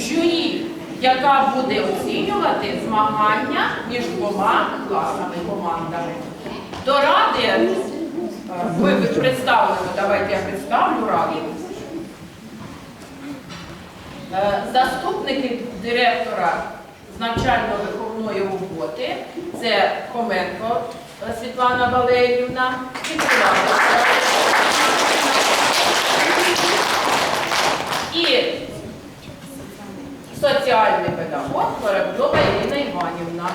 журі, яка буде оцінювати змагання між двома класними командами. До ради е, ви представлено, давайте я представлю раду. Е, Заступники директора з навчально-виховної роботи це Хоменко е, Світлана Валеріївна і Кулакова. І соціальний педагог Корабльова Ірина Іванівна.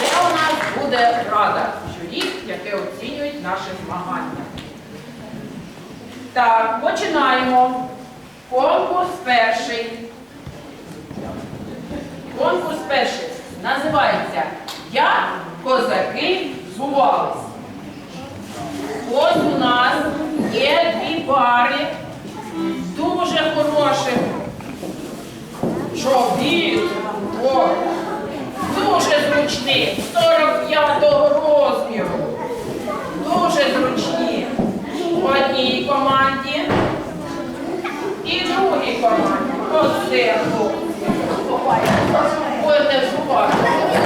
Це у нас буде рада журі, яке оцінюють наші змагання. Так, починаємо. Конкурс перший. Конкурс перший називається Як козаки зувались. Ось у нас є дві пари чобіт. О, дуже зручний, 45-го розміру. Дуже зручні. В одній команді і другій команді. Оце хлопці. Будете шукати. Слухайте,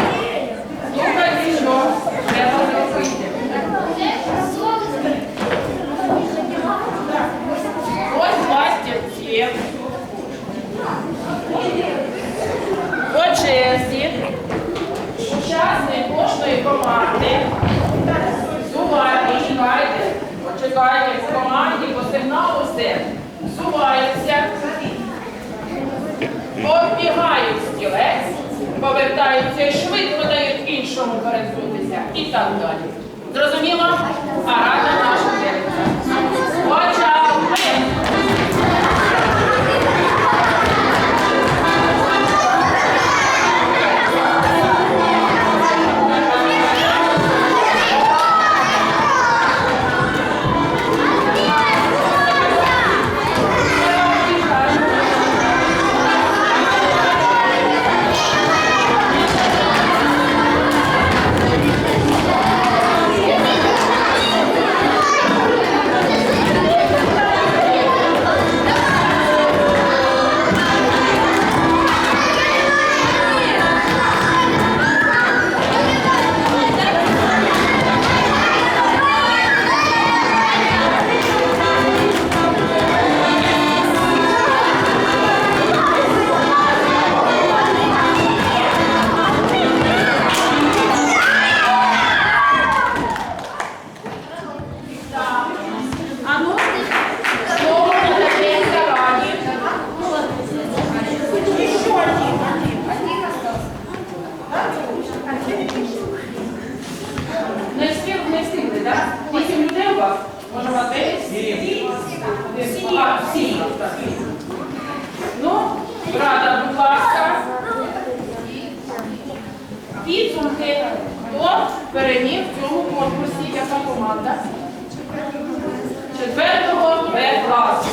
повертаються і швидко дають іншому перезутися. І так далі. Зрозуміло? А Може, сім. так. Ну, рада, будь ласка. Підсумки. Хто переміг в цьому конкурсі? Яка команда? Четвертого Б класу.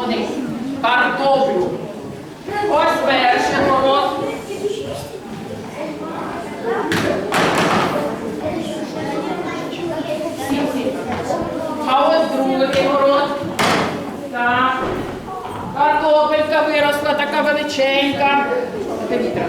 Вони картоплю. Ось перший город. А ось другий город. Так. Картопелька виросла така величенька. Вітра.